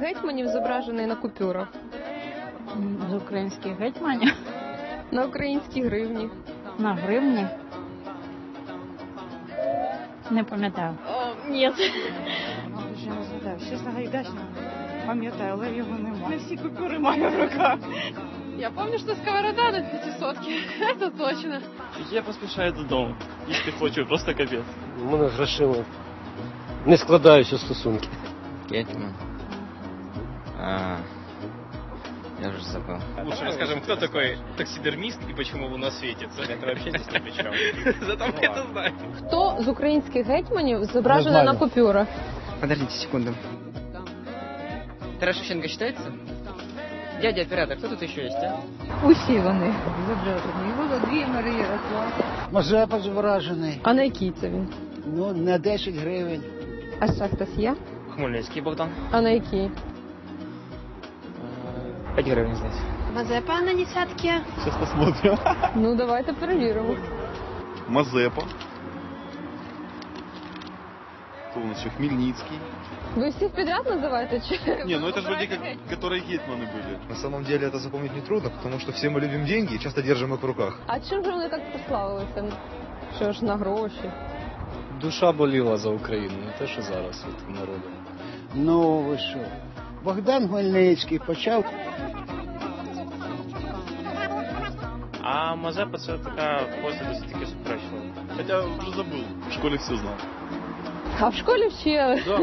гетьманів зображений на купюрах? З українських гетьманів На українській гривні. на гривні. Не пам'ятаю. Ні. Вже не згадаю. Ще Сагайдачна пам'ятаю, але його немає. Не всі купюри маю в руках. Я пам'ятаю, що сковорода на 500 Це точно. Я поспішаю додому. Їсти хочу, просто капець. У мене грошима не складаються стосунки. Гетман. А, я уже забыл. Лучше расскажем, кто такой таксидермист и почему луна светится. Это вообще здесь ни при чем. Зато мы это знаем. Хто з українських гетьманів зображений на купюрах? Подождите секунду. Тарас Шевченко считается? Дядя оператор, кто тут еще есть, а? Усі вони зображені. Володимир, Ярослав. Мазепа зображений. А на якій це він? Ну, на 10 гривень. А ще хтось є? Хмельницкий Богдан. А на якій? 5 гривен здесь. Мазепа на десятки. Зараз посмотрим. Ну давайте перевіримо. Мазепа. Кто у нас еще? Хмельницкий. Ви всіх підряд називаєте? Чи Не, ну это же вроде как, которые гетманы были. На самом деле это запомнить нетрудно, потому что все мы любим деньги и часто держим их в руках. А чим же вони так прославилися? Що ж на гроші? Душа боліла за Україну, не те, що зараз от народу. Ну, ви що? Богдан Хмельницький почав А Мазепа це така постать досить таки суперечлива. Хотя уже забыл. В школі все знав. А в школі вчили. Да.